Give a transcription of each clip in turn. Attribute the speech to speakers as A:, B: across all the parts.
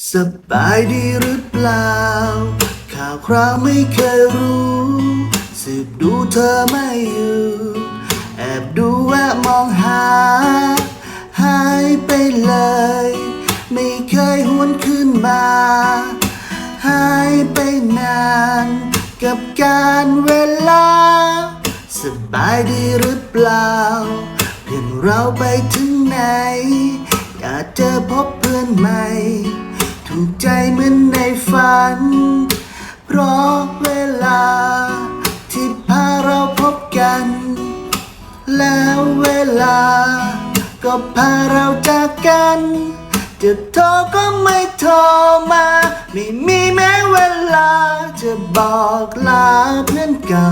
A: สบายดีหรือเปล่า ข่าวคราวไม่เคยรู้ สืบดูเธอไม่อยู่ แอบดูแวะมองหา หายไปเลย ไม่เคยหวนขึ้นมา หายไปนาน กับการเวลา สบายดีหรือเปล่า เพื่อนเราไปถึงไหน อยากเจอพบเพื่อนใหม่ กัน แล้วเวลา ก็พาเราจากกัน จะโทรก็ไม่โทรมา ไม่มีแม้เวลา จะบอกลาเพื่อนเก่า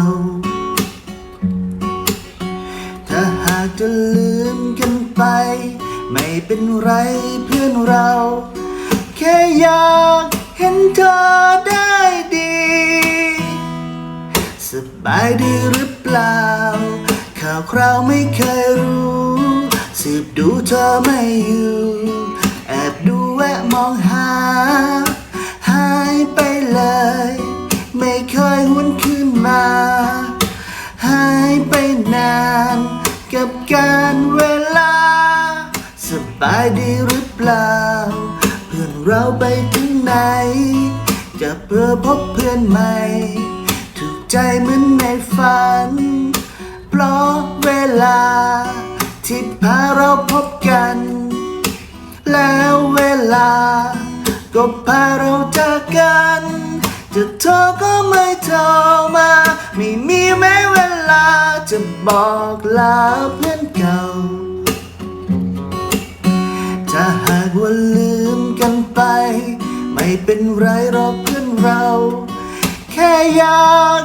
A: ถ้าหากจะลืมกันไป ไม่เป็นไรเพื่อนเรา แค่อยาก สบายดีหรือเปล่า ข่าวคราวไม่เคยรู้ สืบดูเธอไม่อยู่ แอบดูแวะมองหา หายไปเลย ไม่เคยหวนขึ้นมา หายไปนาน กับการเวลา สบายดีหรือเปล่า เพื่อนเราไปถึงไหน จะเพื่อพบเพื่อนใหม่ ใจเหมือนในฝัน เพราะเวลา ที่พาเราพบกัน แล้วเวลา ก็พาเราจากกัน จะโทรก็ไม่โทรมา ไม่มีแม้เวลา จะบอกลาเพื่อนเก่า ถ้าหากว่าลืมกันไป ไม่เป็นไรหรอกเพื่อนเรา แค่อยาก